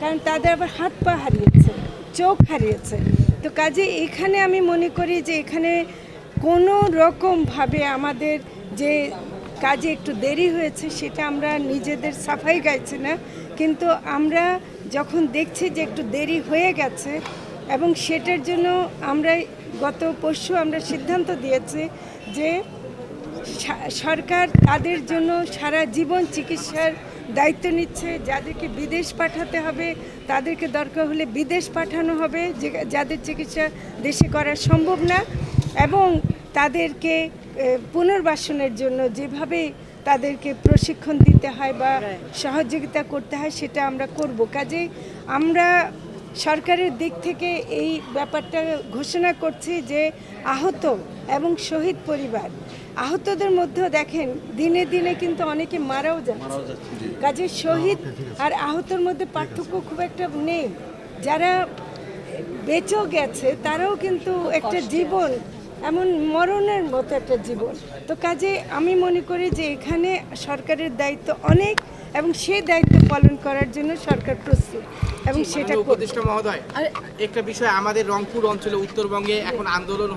কারণ তাদের আবার হাত পা হারিয়েছে, চোখ হারিয়েছে। তো কাজে এখানে আমি মনে করি যে এখানে কোনো রকমভাবে আমাদের যে কাজে একটু দেরি হয়েছে সেটা আমরা নিজেদের সাফাই গাইছি না। কিন্তু আমরা যখন দেখছি যে একটু দেরি হয়ে গেছে এবং সেটার জন্য আমরা গত পরশু আমরা সিদ্ধান্ত দিয়েছি যে সরকার তাদের জন্য সারা জীবন চিকিৎসার দায়িত্ব নিচ্ছে যাদেরকে বিদেশ পাঠাতে হবে তাদেরকে দরকার হলে বিদেশ পাঠানো হবে যে যাদের চিকিৎসা দেশে করা সম্ভব না এবং তাদেরকে পুনর্বাসনের জন্য যেভাবে তাদেরকে প্রশিক্ষণ দিতে হয় বা সহযোগিতা করতে হয় সেটা আমরা করব। কাজে আমরা সরকারের দিক থেকে এই ব্যাপারটা ঘোষণা করছি যে আহত এবং শহীদ পরিবার। আহতদের মধ্যেও দেখেন দিনে দিনে কিন্তু অনেকে মারাও যাচ্ছে। কাজে শহীদ আর আহতর মধ্যে পার্থক্য খুব একটা নেই। যারা বেঁচেও গেছে তারাও কিন্তু একটা জীবন এমন মরণের মতো একটা জীবন। তো কাজে আমি মনে করি যে এখানে সরকারের দায়িত্ব অনেক এবং সেই দায়িত্ব পালন করার জন্য সরকার প্রস্তুত। এবং সেটা প্রতিষ্ঠা উপদেষ্টা মহোদয় একটা বিষয় আমাদের রংপুর অঞ্চলে উত্তরবঙ্গে এখন আন্দোলন